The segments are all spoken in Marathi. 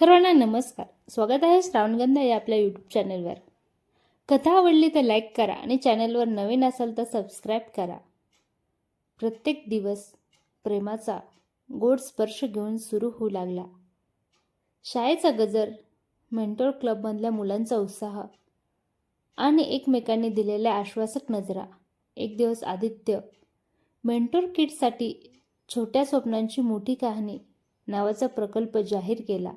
सर्वांना नमस्कार. स्वागत आहे श्रावणगंधा या आपल्या यूट्यूब चॅनलवर कथा आवडली तर लाईक करा आणि चॅनलवर नवीन असाल तर सबस्क्राईब करा. प्रत्येक दिवस प्रेमाचा गोड स्पर्श घेऊन सुरू होऊ लागला. शाळेचा गजर मेंटोर क्लबमधल्या मुलांचा उत्साह आणि एकमेकांनी दिलेल्या आश्वासक नजरा एक दिवस आदित्य मेंटोर किटसाठी छोट्या स्वप्नांची मोठी कहाणी नावाचा प्रकल्प जाहीर केला.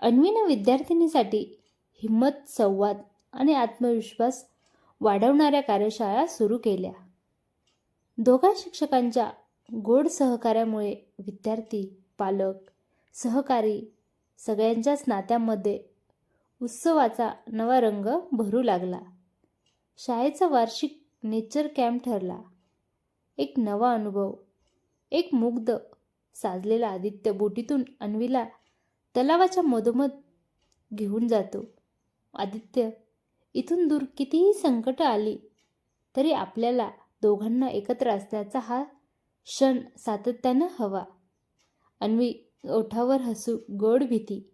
अन्वीनं विद्यार्थिनीसाठी हिंमत संवाद आणि आत्मविश्वास वाढवणाऱ्या कार्यशाळा सुरू केल्या. दोघा शिक्षकांच्या गोड सहकार्यामुळे विद्यार्थी पालक सहकारी सगळ्यांच्याच नात्यामध्ये उत्सवाचा नवा रंग भरू लागला. शाळेचा वार्षिक नेचर कॅम्प ठरला. एक नवा अनुभव एक मुग्ध साजलेला आदित्य बोटीतून अन्वीला तलावाच्या मधोमध घेऊन जातो. आदित्य इथून दूर कितीही संकट आली तरी आपल्याला दोघांना एकत्र असण्याचा हा क्षण सातत्यानं हवा. अन्वी ओठावर हसू गोड भीती.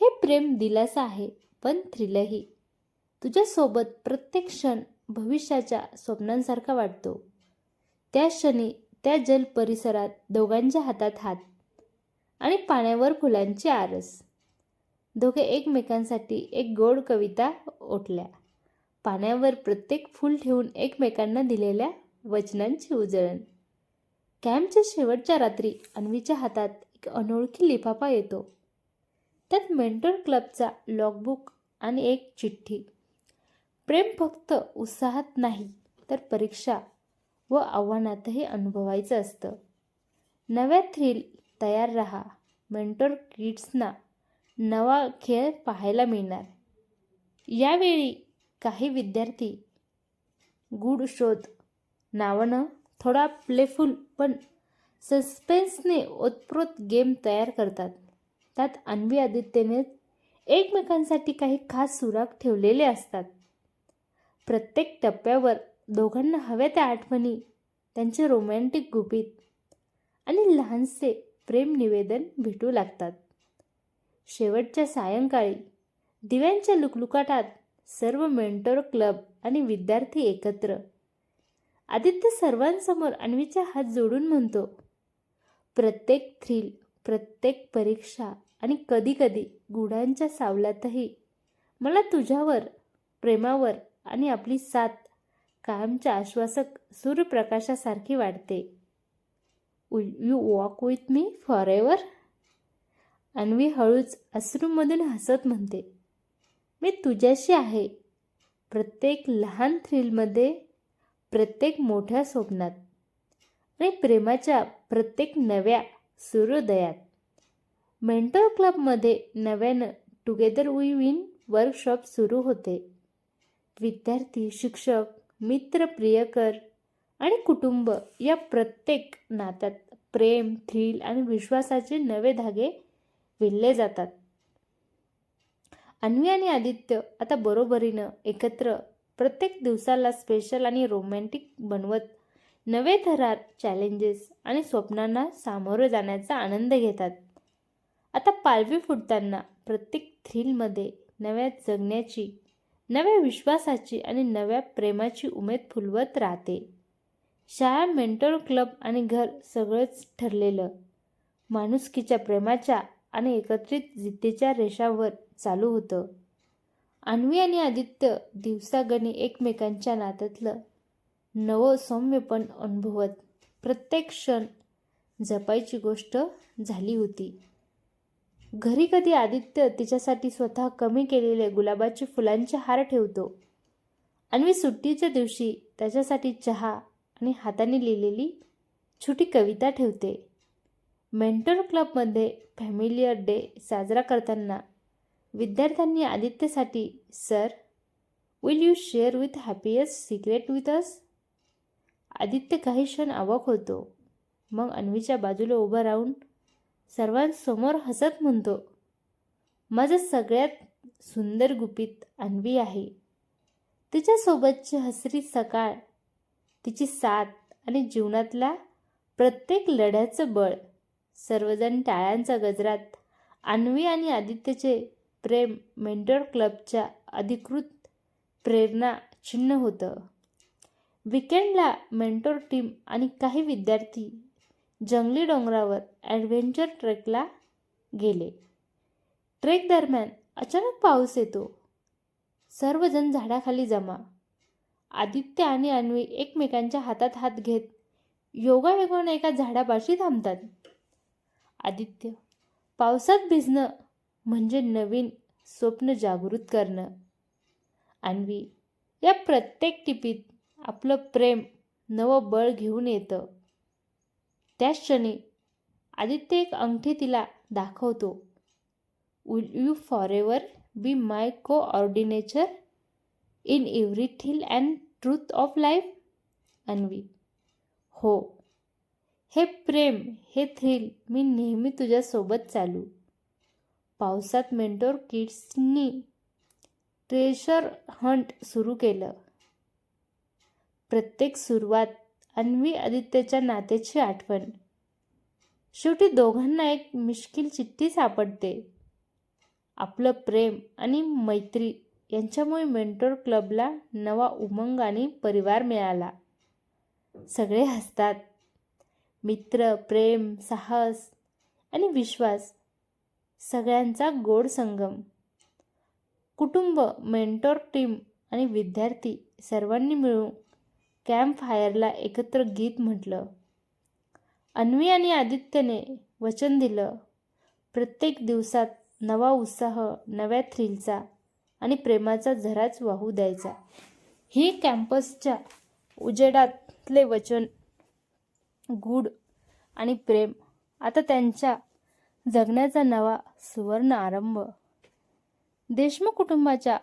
हे प्रेम दिलासा आहे पण थ्रिलही. तुझ्यासोबत प्रत्येक क्षण भविष्याच्या स्वप्नांसारखा वाटतो. त्या क्षणी त्या जल परिसरात दोघांच्या हातात हात आणि पाण्यावर फुलांची आरस. दोघे एकमेकांसाठी एक गोड कविता ओटल्या पाण्यावर प्रत्येक फूल ठेवून एकमेकांना दिलेल्या वचनांची उजळण. कॅम्पच्या शेवटच्या रात्री अन्वीच्या हातात एक अनोळखी लिफाफा येतो. त्यात मेंटर क्लबचा लॉगबुक आणि एक चिठ्ठी. प्रेम फक्त उत्साहात नाही तर परीक्षा व आव्हानातही अनुभवायचं असतं. नव्या थ्रिल तयार रहा. मेंटोर किड्सना नवा खेळ पाहायला मिळणार. यावेळी काही विद्यार्थी गुड शोध नावानं थोडा प्लेफुल पण सस्पेन्सने ओतप्रोत गेम तयार करतात. त्यात अन्वी आदित्यने एकमेकांसाठी काही खास सुराग ठेवलेले असतात. प्रत्येक टप्प्यावर दोघांना हव्या त्या आठवणी त्यांचे रोमॅन्टिक गुपित आणि लहानसे प्रेम निवेदन भेटू लागतात. शेवटच्या सायंकाळी दिव्यांच्या लुकलुकाटात सर्व मेंटोर क्लब आणि विद्यार्थी एकत्र. आदित्य सर्वांसमोर अन्वीचा हात जोडून म्हणतो प्रत्येक थ्रिल प्रत्येक परीक्षा आणि कधीकधी गुढांच्या सावलातही मला तुझ्यावर प्रेमावर आणि आपली साथ कायमच्या आश्वासक सूर्यप्रकाशासारखी वाटते. You walk with me forever Anvi हळूच अश्रूमधून हसत म्हणते मी तुझ्याशी आहे. प्रत्येक लहान थ्रिलमध्ये प्रत्येक मोठ्या स्वप्नात आणि प्रेमाच्या प्रत्येक नव्या सूर्योदयात. मेंटल क्लबमध्ये नव्यानं टुगेदर वी विन वर्कशॉप सुरू होते. विद्यार्थी शिक्षक मित्र प्रियकर आणि कुटुंब या प्रत्येक नात्यात प्रेम थ्रिल आणि विश्वासाचे नवे धागे विणले जातात. अन्वी आणि आदित्य आता बरोबरीनं एकत्र प्रत्येक दिवसाला स्पेशल आणि रोमॅन्टिक बनवत नवे थरार चॅलेंजेस आणि स्वप्नांना सामोरं जाण्याचा आनंद घेतात. आता पालवी फुटताना प्रत्येक थ्रिलमध्ये नव्या जगण्याची नव्या विश्वासाची आणि नव्या प्रेमाची उमेद फुलवत राहते. शाळा मेंटल क्लब आणि घर सगळंच ठरलेलं. माणुसकीच्या प्रेमाच्या आणि एकत्रित जिद्दीच्या रेषावर चालू होतं. अन्वी आणि आदित्य दिवसागणी एकमेकांच्या नात्यातलं नवं सौम्यपण अनुभवत प्रत्येक क्षण जपायची गोष्ट झाली होती. घरी कधी आदित्य तिच्यासाठी स्वतः कमी केलेले गुलाबाचे फुलांचे हार ठेवतो. अन्वी सुट्टीच्या दिवशी त्याच्यासाठी चहा आणि हाताने लिहिलेली छोटी कविता ठेवते. मेंटर क्लबमध्ये फॅमिलियर डे साजरा करताना विद्यार्थ्यांनी आदित्यसाठी sir will you share with happiest secret with us Aditya काही क्षण आवक होतो. मग अन्वीच्या बाजूला उभं राहून सर्वांसमोर हसत म्हणतो माझं सगळ्यात सुंदर गुपित अन्वी आहे. तिच्यासोबतची हसरी सकाळ तिची साथ आणि जीवनातला प्रत्येक लढ्याचं बळ सर्वजण टाळ्यांचा गजरात अन्वी आणि आदित्यचे प्रेम मेंटर क्लबच्या अधिकृत प्रेरणा चिन्ह होतं. विकेंडला मेंटोर टीम आणि काही विद्यार्थी जंगली डोंगरावर ॲडव्हेंचर ट्रेकला गेले. ट्रेक दरम्यान अचानक पाऊस येतो. सर्वजण झाडाखाली जमा. आदित्य आणि अन्वी एकमेकांच्या हातात हात घेत योगायोगाने एका झाडापाशी थांबतात. आदित्य पावसात भिजणं म्हणजे नवीन स्वप्न जागृत करणं. अन्वी या प्रत्येक टिपीत आपलं प्रेम नवं बळ घेऊन येतं. त्याच क्षणी आदित्य एक अंगठी तिला दाखवतो. Will you forever be my coordinator in every thrill and truth of life? Anvi हो. हे प्रेम हे थ्रिल मी नेहमी तुझ्यासोबत चालू. पावसात मेंटोर किड्सनी ट्रेशर हंट सुरू केलं. प्रत्येक सुरुवात अन्वी आदित्यच्या नात्याची आठवण. शेवटी दोघांना एक मिश्किल चिठ्ठी सापडते. आपलं प्रेम आणि मैत्री यांच्यामुळे मेंटोर क्लबला नवा उमंग आणि परिवार मिळाला. सगळे हसतात. मित्र प्रेम साहस आणि विश्वास सगळ्यांचा गोड संगम. कुटुंब मेंटोर टीम आणि विद्यार्थी सर्वांनी मिळून कॅम्प फायरला एकत्र गीत म्हटलं. अन्वी आणि आदित्यने वचन दिलं. प्रत्येक दिवसात नवा उत्साह नव्या थ्रिलचा आणि प्रेमाचा झराच वाहू द्यायचा. ही कॅम्पसच्या उजेडातले वचन गूढ आणि प्रेम आता त्यांच्या जगण्याचा नवा सुवर्ण आरंभ. देशमुख कुटुंबाच्या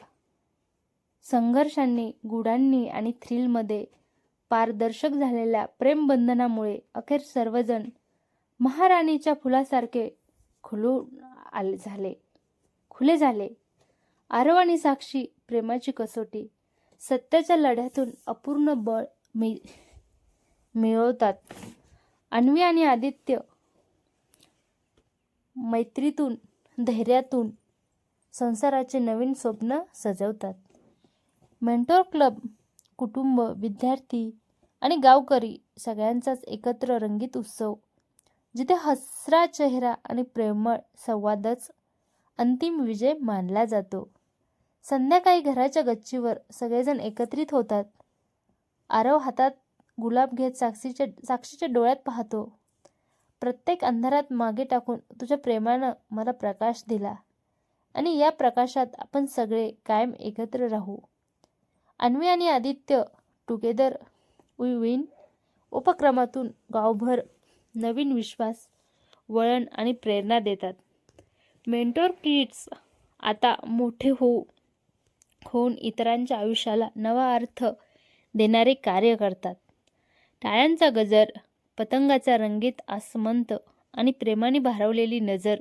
संघर्षांनी गुडांनी आणि थ्रिलमध्ये पारदर्शक झालेल्या प्रेमबंधनामुळे अखेर सर्वजण महाराणीच्या फुलासारखे खुलून आले झाले खुले झाले. आरव आणि साक्षी प्रेमाची कसोटी. सत्याच्या लढ्यातून अपूर्ण बळ मि मिळवतात. अन्वी आणि आदित्य मैत्रीतून धैर्यातून संसाराचे नवीन स्वप्न सजवतात. मेंटोर क्लब कुटुंब विद्यार्थी आणि गावकरी सगळ्यांचाच एकत्र रंगीत उत्सव जिथे हसरा चेहरा आणि प्रेमळ संवादच अंतिम विजय मानला जातो. संध्याकाळी घराच्या गच्चीवर सगळेजण एकत्रित होतात. आरव हातात गुलाब घेत साक्षीच्या साक्षीच्या डोळ्यात पाहतो. प्रत्येक अंधारात मागे टाकून तुझ्या प्रेमानं मला प्रकाश दिला. आणि या प्रकाशात आपण सगळे कायम एकत्र राहू. अन्वी आणि आदित्य टुगेदर वी विन उपक्रमातून गावभर नवीन विश्वास वळण आणि प्रेरणा देतात. मेंटोर किड्स आता मोठे होऊ होऊन इतरांच्या आयुष्याला नवा अर्थ देणारे कार्य करतात. टाळ्यांचा गजर पतंगाचा रंगीत आसमंत आणि प्रेमाने भारवलेली नजर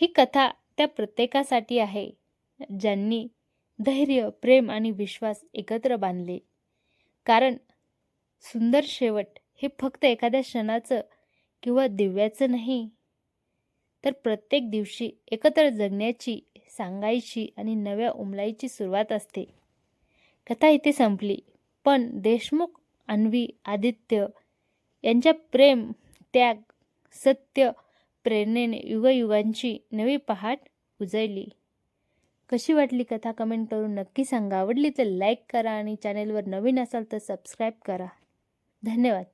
ही कथा त्या प्रत्येकासाठी आहे ज्यांनी धैर्य प्रेम आणि विश्वास एकत्र बांधले. कारण सुंदर शेवट हे फक्त एखाद्या क्षणाचं किंवा दिव्याचं नाही तर प्रत्येक दिवशी एकत्र जगण्याची सांगायची आणि नव्या उमलाईची सुरुवात असते. कथा इथे संपली. पण देशमुख अन्वी आदित्य यांच्या प्रेम त्याग सत्य प्रेरणेने युगयुगांची नवी पहाट उजळली. कशी वाटली कथा कमेंट करून नक्की सांगा. आवडली तर लाईक करा आणि चॅनेलवर नवीन असाल तर सबस्क्राईब करा. धन्यवाद.